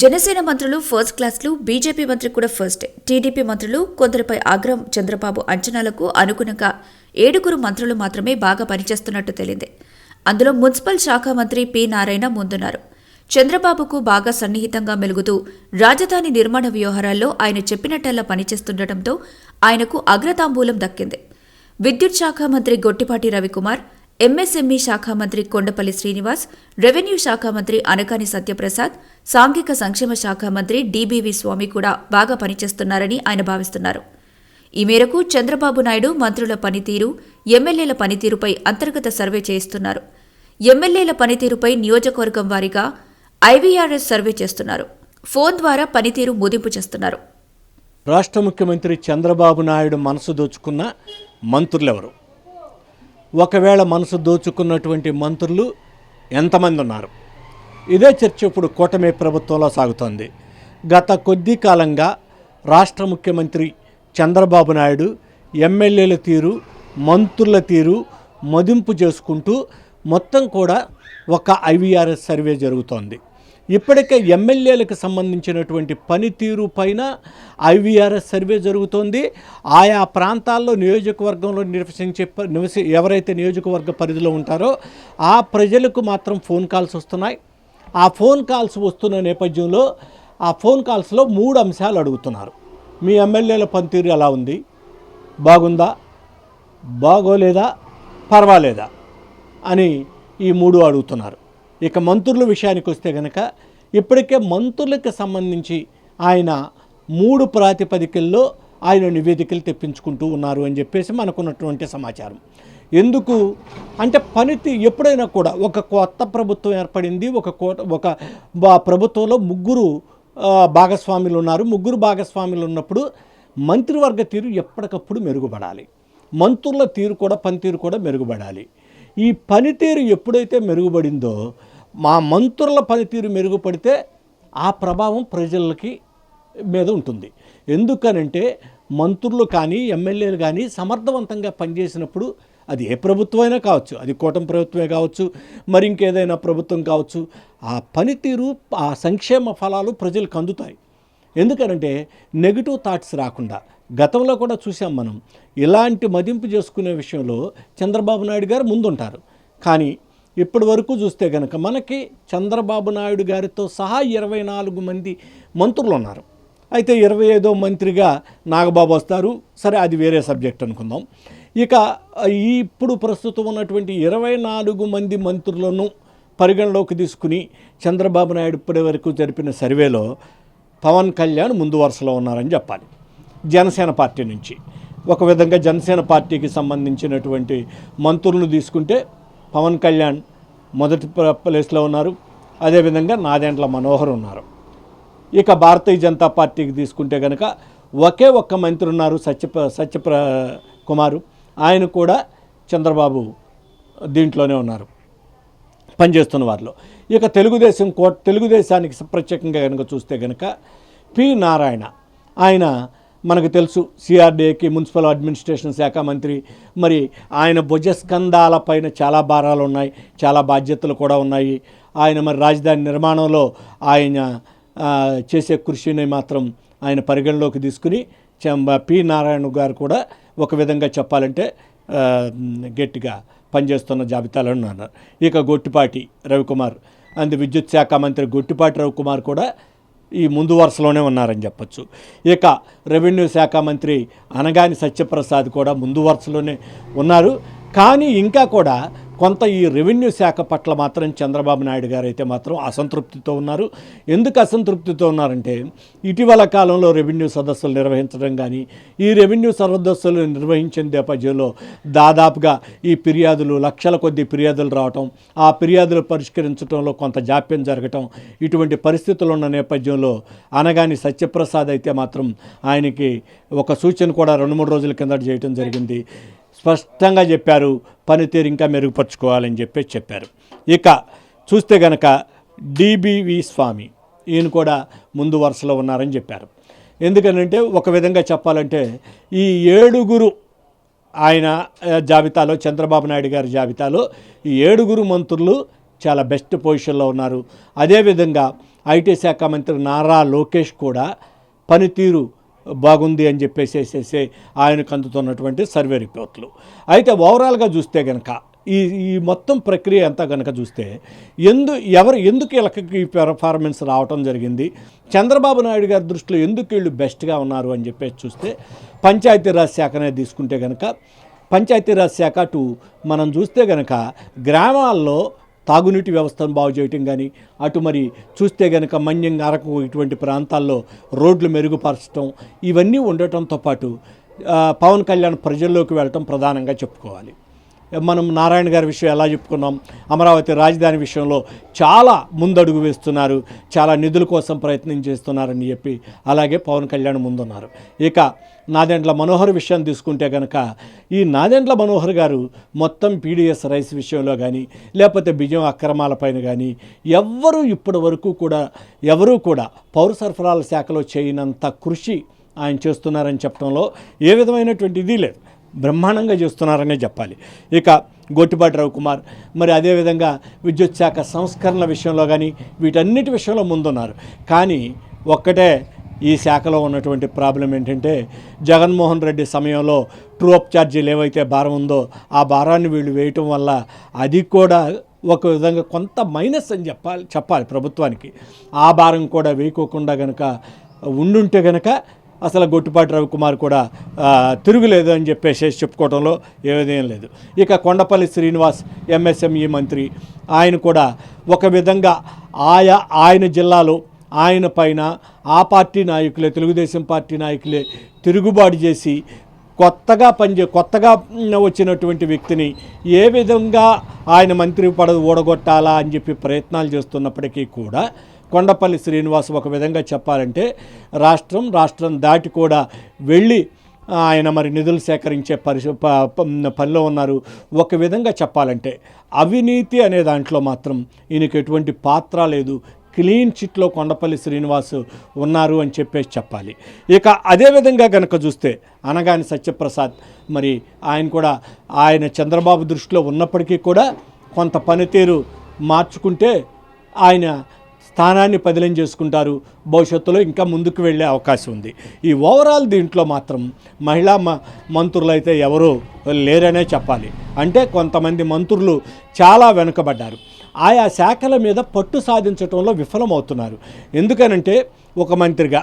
జనసేన మంత్రులు ఫస్ట్ క్లాస్లు బీజేపీ మంత్రి కూడా ఫస్ట్. టీడీపీ మంత్రులు కొందరిపై ఆగ్రహం చంద్రబాబు అంచనాలకు అనుగుణంగా ఏడుగురు మంత్రులు మాత్రమే బాగా పనిచేస్తున్నట్టు తేలింది. అందులో మున్సిపల్ శాఖ మంత్రి పి నారాయణ ముందున్నారు. చంద్రబాబుకు బాగా సన్నిహితంగా మెలుగుతూ రాజధాని నిర్మాణ వ్యవహారాల్లో ఆయన చెప్పినట్టల్లా పనిచేస్తుండటంతో ఆయనకు అగ్రతాంబూలం దక్కింది. విద్యుత్ శాఖ మంత్రి గొట్టిపాటి రవికుమార్ ఎంఎస్ఎంఈ శాఖ మంత్రి కొండపల్లి శ్రీనివాస్ రెవెన్యూ శాఖ మంత్రి అనకాని సత్యప్రసాద్ సాంఘిక సంక్షేమ శాఖ మంత్రి డిబివి స్వామి కూడా బాగా పనిచేస్తున్నారని ఆయన భావిస్తున్నారు. ఈ మేరకు చంద్రబాబు నాయుడు మంత్రుల పనితీరు ఎమ్మెల్యేల పనితీరుపై అంతర్గత సర్వే చేయిస్తున్నారు. ఎమ్మెల్యేల పనితీరుపై నియోజకవర్గం వారీగా ఐవీఆర్ఎస్ సర్వే చేస్తున్నారు. ఫోన్ ద్వారా పనితీరు ముదింపు చేస్తున్నారు. రాష్ట్ర ముఖ్యమంత్రి చంద్రబాబు నాయుడు మనసు దోచుకున్న మంత్రులెవరు? ఒకవేళ మనసు దోచుకున్నటువంటి మంత్రులు ఎంతమంది ఉన్నారు? ఇదే చర్చ ఇప్పుడు కూటమి ప్రభుత్వంలో సాగుతోంది. గత కొద్ది కాలంగా రాష్ట్ర ముఖ్యమంత్రి చంద్రబాబు నాయుడు ఎమ్మెల్యేల తీరు మంత్రుల తీరు మదింపు చేసుకుంటూ మొత్తం కూడా ఒక ఐవీఆర్ఎస్ సర్వే జరుగుతోంది. ఇప్పటికే ఎమ్మెల్యేలకు సంబంధించినటువంటి పనితీరు పైన ఐవీఆర్ఎస్ సర్వే జరుగుతోంది. ఆయా ప్రాంతాల్లో నియోజకవర్గంలో నివసించే నివసి ఎవరైతే నియోజకవర్గ పరిధిలో ఉంటారో ఆ ప్రజలకు మాత్రం ఫోన్ కాల్స్ వస్తున్నాయి. ఆ ఫోన్ కాల్స్ వస్తున్న నేపథ్యంలో ఆ ఫోన్ కాల్స్లో మూడు అంశాలు అడుగుతున్నారు. మీ ఎమ్మెల్యేల పనితీరు ఎలా ఉంది? బాగుందా? బాగోలేదా? పర్వాలేదా? అని ఈ మూడు అడుగుతున్నారు. ఇక మంత్రుల విషయానికి వస్తే కనుక ఇప్పటికే మంత్రులకు సంబంధించి ఆయన మూడు ప్రాతిపదికల్లో ఆయన నివేదికలు తెప్పించుకుంటూ ఉన్నారు అని చెప్పేసి మనకున్నటువంటి సమాచారం. ఎందుకు? అంటే పనితి ఎప్పుడైనా కూడా ఒక కొత్త ప్రభుత్వం ఏర్పడింది ఒక కోట ఒక బా- ప్రభుత్వంలో ముగ్గురు భాగస్వాములు ఉన్నారు. ముగ్గురు భాగస్వాములు ఉన్నప్పుడు మంత్రివర్గ తీరు ఎప్పటికప్పుడు మెరుగుపడాలి. మంత్రుల తీరు కూడా పనితీరు కూడా మెరుగుపడాలి. ఈ పనితీరు ఎప్పుడైతే మెరుగుపడిందో మా మంత్రుల పనితీరు మెరుగుపడితే ఆ ప్రభావం ప్రజలకి మీద ఉంటుంది. ఎందుకనంటే మంత్రులు కానీ ఎమ్మెల్యేలు కానీ సమర్థవంతంగా పనిచేసినప్పుడు అది ఏ ప్రభుత్వం అయినా కావచ్చు అది కూటమి ప్రభుత్వమే కావచ్చు మరి ఇంకేదైనా ప్రభుత్వం కావచ్చు ఆ పనితీరు ఆ సంక్షేమ ఫలాలు ప్రజలకు అందుతాయి. ఎందుకనంటే నెగిటివ్ థాట్స్ రాకుండా గతంలో కూడా చూసాం మనం. ఇలాంటి మదింపు చేసుకునే విషయంలో చంద్రబాబు నాయుడు గారు ముందుంటారు. కానీ ఇప్పటి వరకు చూస్తే కనుక మనకి చంద్రబాబు నాయుడు గారితో సహా ఇరవై నాలుగు మంది మంత్రులు ఉన్నారు అయితే ఇరవై ఐదో మంత్రిగా నాగబాబు వస్తారు. సరే అది వేరే సబ్జెక్ట్ అనుకుందాం. ఇక ఇప్పుడు ప్రస్తుతం ఉన్నటువంటి ఇరవై నాలుగు మంది మంత్రులను పరిగణలోకి తీసుకుని చంద్రబాబు నాయుడు ఇప్పటి వరకు జరిపిన సర్వేలో పవన్ కళ్యాణ్ ముందు వరుసలో ఉన్నారని చెప్పాలి. జనసేన పార్టీ నుంచి. ఒక విధంగా జనసేన పార్టీకి సంబంధించినటువంటి మంత్రులను తీసుకుంటే పవన్ కళ్యాణ్ మొదటి ప్లేస్లో ఉన్నారు. అదేవిధంగా నాదెండ్ల మనోహర్ ఉన్నారు. ఇక భారతీయ జనతా పార్టీకి తీసుకుంటే కనుక ఒకే ఒక్క మంత్రి ఉన్నారు సత్యప్ర సత్యప్ర కుమారు. ఆయన కూడా చంద్రబాబు దీంట్లోనే ఉన్నారు. పనిచేస్తున్న వారిలో. ఇక తెలుగుదేశం కో తెలుగుదేశానికి ప్రత్యేకంగా కనుక చూస్తే కనుక పి. నారాయణ. ఆయన మనకు తెలుసు సిఆర్డీఏకి మున్సిపల్ అడ్మినిస్ట్రేషన్ శాఖ మంత్రి. మరి ఆయన భుజస్కంధాల పైన చాలా భారాలు ఉన్నాయి చాలా బాధ్యతలు కూడా ఉన్నాయి. ఆయన మరి రాజధాని నిర్మాణంలో ఆయన చేసే కృషిని మాత్రం ఆయన పరిగణలోకి తీసుకుని పి నారాయణ గారు కూడా ఒక విధంగా చెప్పాలంటే గట్టిగా పనిచేస్తున్న జాబితాలో ఉన్నారు. ఇక గొట్టిపాటి రవికుమార్ అందు విద్యుత్ శాఖ మంత్రి గొట్టిపాటి రవికుమార్ కూడా ఈ ముందు వరుసలోనే ఉన్నారని చెప్పొచ్చు. ఇక రెవెన్యూ శాఖ మంత్రి అనగాని సత్యప్రసాద్ కూడా ముందు వరుసలోనే ఉన్నారు. కానీ ఇంకా కూడా కొంత ఈ రెవెన్యూ శాఖ పట్ల మాత్రం చంద్రబాబు నాయుడు గారు అయితే మాత్రం అసంతృప్తితో ఉన్నారు. ఎందుకు అసంతృప్తితో ఉన్నారంటే ఇటీవల కాలంలో రెవెన్యూ సదస్సులు నిర్వహించడం కానీ ఈ రెవెన్యూ సదస్సులు నిర్వహించిన నేపథ్యంలో దాదాపుగా ఈ ఫిర్యాదులు లక్షల కొద్ది ఫిర్యాదులు రావటం ఆ ఫిర్యాదులు పరిష్కరించడంలో కొంత జాప్యం జరగటం ఇటువంటి పరిస్థితులు ఉన్న నేపథ్యంలో అనగాని సత్యప్రసాద్ అయితే మాత్రం ఆయనకి ఒక సూచన కూడా రెండు మూడు రోజుల కిందట చేయటం జరిగింది. స్పష్టంగా చెప్పారు పనితీరు ఇంకా మెరుగుపరుచుకోవాలని చెప్పేసి చెప్పారు. ఇక చూస్తే గనక డిబివి స్వామి ఈయన కూడా ముందు వరుసలో ఉన్నారని చెప్పారు. ఎందుకనంటే ఒక విధంగా చెప్పాలంటే ఈ ఏడుగురు ఆయన జాబితాలో చంద్రబాబు నాయుడు గారి జాబితాలో ఈ ఏడుగురు మంత్రులు చాలా బెస్ట్ పొజిషన్లో ఉన్నారు. అదేవిధంగా ఐటీ శాఖ మంత్రి నారా లోకేష్ కూడా పనితీరు బాగుంది అని చెప్పేసేసేసి ఆయనకు అందుతున్నటువంటి సర్వే రిపోర్ట్లు. అయితే ఓవరాల్గా చూస్తే కనుక ఈ ఈ మొత్తం ప్రక్రియ అంతా కనుక చూస్తే ఎందు ఎవరు ఎందుకు వీళ్ళకి ఈ పెర్ఫార్మెన్స్ రావటం జరిగింది? చంద్రబాబు నాయుడు గారి దృష్టిలో ఎందుకు వీళ్ళు బెస్ట్గా ఉన్నారు అని చెప్పేసి చూస్తే పంచాయతీరాజ్ శాఖనే తీసుకుంటే కనుక పంచాయతీరాజ్ శాఖ అటు మనం చూస్తే కనుక గ్రామాల్లో తాగునీటి వ్యవస్థను బాగు చేయటం కానీ అటు మరి చూస్తే కనుక మన్యం అరకు ఇటువంటి ప్రాంతాల్లో రోడ్లు మెరుగుపరచడం ఇవన్నీ ఉండటంతో పాటు పవన్ కళ్యాణ్ ప్రజల్లోకి వెళ్ళటం ప్రధానంగా చెప్పుకోవాలి. మనం నారాయణ గారి విషయం ఎలా చెప్పుకున్నాం అమరావతి రాజధాని విషయంలో చాలా ముందడుగు వేస్తున్నారు చాలా నిధుల కోసం ప్రయత్నం చేస్తున్నారని చెప్పి అలాగే పవన్ కళ్యాణ్ ముందున్నారు. ఇక నాదెండ్ల మనోహర్ విషయం తీసుకుంటే కనుక ఈ నాదెండ్ల మనోహర్ గారు మొత్తం పీడిఎస్ రైస్ విషయంలో కానీ లేకపోతే బియ్యం అక్రమాలపైన కానీ ఎవ్వరూ ఇప్పటి వరకు కూడా ఎవరూ కూడా పౌర సరఫరాల శాఖలో చేయనంత కృషి ఆయన చేస్తున్నారని చెప్పడంలో ఏ విధమైనటువంటి ఇది లేదు. బ్రహ్మాండంగా చేస్తున్నారనే చెప్పాలి. ఇక గోటిపాటి రవికుమార్ మరి అదేవిధంగా విద్యుత్ శాఖ సంస్కరణల విషయంలో కానీ వీటన్నిటి విషయంలో ముందున్నారు. కానీ ఒక్కటే ఈ శాఖలో ఉన్నటువంటి ప్రాబ్లం ఏంటంటే జగన్మోహన్ రెడ్డి సమయంలో ట్రూ అప్ ఛార్జీలు ఏవైతే భారం ఉందో ఆ భారాన్ని వీళ్ళు వేయటం వల్ల అది కూడా ఒక విధంగా కొంత మైనస్ అని చెప్పాలి చెప్పాలి ప్రభుత్వానికి. ఆ భారం కూడా వేయకోకుండా కనుక ఉండుంటే కనుక అసలు గొట్టిపాటి రవికుమార్ కూడా తిరుగులేదు అని చెప్పేసి చెప్పుకోవడంలో ఏదేం లేదు. ఇక కొండపల్లి శ్రీనివాస్ ఎంఎస్ఎంఈ మంత్రి ఆయన కూడా ఒక విధంగా ఆయా ఆయన జిల్లాలో ఆయన పైన ఆ పార్టీ నాయకులే తెలుగుదేశం పార్టీ నాయకులే తిరుగుబాటు చేసి కొత్తగా పనిచే కొత్తగా వచ్చినటువంటి వ్యక్తిని ఏ విధంగా ఆయన మంత్రి పడ ఓడగొట్టాలా అని చెప్పి ప్రయత్నాలు చేస్తున్నప్పటికీ కూడా కొండపల్లి శ్రీనివాస్ ఒక విధంగా చెప్పాలంటే రాష్ట్రం రాష్ట్రం దాటి కూడా వెళ్ళి ఆయన మరి నిధులు సేకరించే పరిశు పనిలో ఉన్నారు. ఒక విధంగా చెప్పాలంటే అవినీతి అనే దాంట్లో మాత్రం ఈయనకి ఎటువంటి పాత్ర లేదు. క్లీన్ చిట్లో కొండపల్లి శ్రీనివాస్ ఉన్నారు అని చెప్పేసి చెప్పాలి. ఇక అదేవిధంగా కనుక చూస్తే అనగాని సత్యప్రసాద్ మరి ఆయన కూడా ఆయన చంద్రబాబు దృష్టిలో ఉన్నప్పటికీ కూడా కొంత పనితీరు మార్చుకుంటే ఆయన స్థానాన్ని పదిలం చేసుకుంటారు. భవిష్యత్తులో ఇంకా ముందుకు వెళ్ళే అవకాశం ఉంది. ఈ ఓవరాల్ దీంట్లో మాత్రం మహిళా మ మంత్రులు అయితే ఎవరూ లేరనే చెప్పాలి. అంటే కొంతమంది మంత్రులు చాలా వెనుకబడ్డారు. ఆయా శాఖల మీద పట్టు సాధించడంలో విఫలమవుతున్నారు. ఎందుకనంటే ఒక మంత్రిగా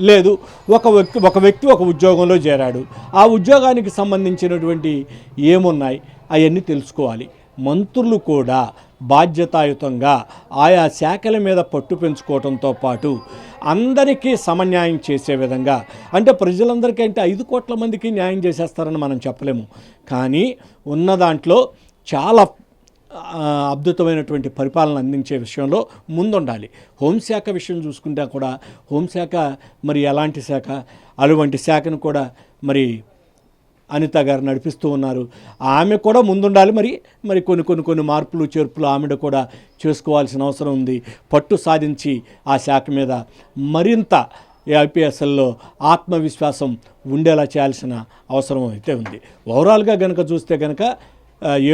లేదు ఒక వ్యక్తి ఒక వ్యక్తి ఒక ఉద్యోగంలో చేరాడు. ఆ ఉద్యోగానికి సంబంధించినటువంటి ఏమున్నాయి? అవన్నీ తెలుసుకోవాలి. మంత్రులు కూడా బాధ్యతాయుతంగా ఆయా శాఖల మీద పట్టు పెంచుకోవడంతో పాటు అందరికీ సమన్యాయం చేసే విధంగా అంటే ప్రజలందరికీ అంటే ఐదు కోట్ల మందికి న్యాయం చేసేస్తారని మనం చెప్పలేము. కానీ ఉన్న దాంట్లో చాలా అద్భుతమైనటువంటి పరిపాలన అందించే విషయంలో ముందుండాలి. హోంశాఖ విషయం చూసుకుంటే కూడా హోంశాఖ మరి ఎలాంటి శాఖ అటువంటి శాఖను కూడా మరి అనిత గారు నడిపిస్తూ ఉన్నారు. ఆమె కూడా ముందుండాలి. మరి మరి కొన్ని కొన్ని కొన్ని మార్పులు చేర్పులు ఆమెడ కూడా చేసుకోవాల్సిన అవసరం ఉంది. పట్టు సాధించి ఆ శాఖ మీద మరింత ఐపీఎస్ఎల్లో ఆత్మవిశ్వాసం ఉండేలా చేయాల్సిన అవసరం అయితే ఉంది. ఓవరాల్గా కనుక చూస్తే కనుక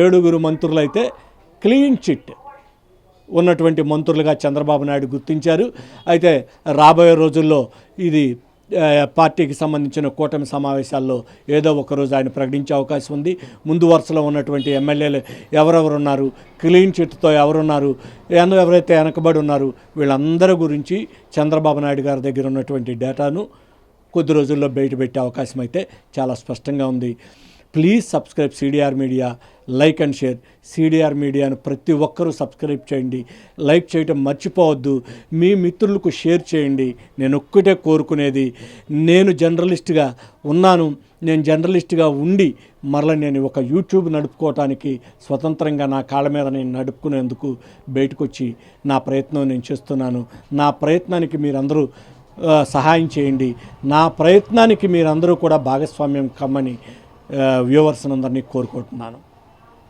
ఏడుగురు మంత్రులు అయితే క్లీన్ చిట్ ఉన్నటువంటి మంత్రులుగా చంద్రబాబు నాయుడు గుర్తించారు. అయితే రాబోయే రోజుల్లో ఇది పార్టీకి సంబంధించిన కూటమి సమావేశాల్లో ఏదో ఒక రోజు ఆయన ప్రకటించే అవకాశం ఉంది. ముందు వరుసలో ఉన్నటువంటి ఎమ్మెల్యేలు ఎవరెవరు ఉన్నారు క్లీన్ చిట్తో ఎవరున్నారు? ఎవరైతే వెనకబడి ఉన్నారు? వీళ్ళందరి గురించి చంద్రబాబు నాయుడు గారి దగ్గర ఉన్నటువంటి డేటాను కొద్ది రోజుల్లో బయట పెట్టే అవకాశం అయితే చాలా స్పష్టంగా ఉంది. Please subscribe CDR media like and share CDR మీడియాను ప్రతి ఒక్కరూ సబ్స్క్రైబ్ చేయండి. లైక్ చేయటం మర్చిపోవద్దు. మీ మిత్రులకు షేర్ చేయండి. నేను ఒక్కటే కోరుకునేది. నేను జర్నలిస్ట్గా ఉన్నాను. నేను జర్నలిస్ట్గా ఉండి మరల నేను ఒక యూట్యూబ్ నడుపుకోవటానికి స్వతంత్రంగా నా కాళ్ళ మీద నేను నడుపుకునేందుకు బయటకు వచ్చి నా ప్రయత్నం నేను చేస్తున్నాను. నా ప్రయత్నానికి మీరందరూ సహాయం చేయండి. నా ప్రయత్నానికి మీరందరూ కూడా భాగస్వామ్యం కమ్మని వ్యూవర్స్ అందరినీ కోరుకుంటున్నాను.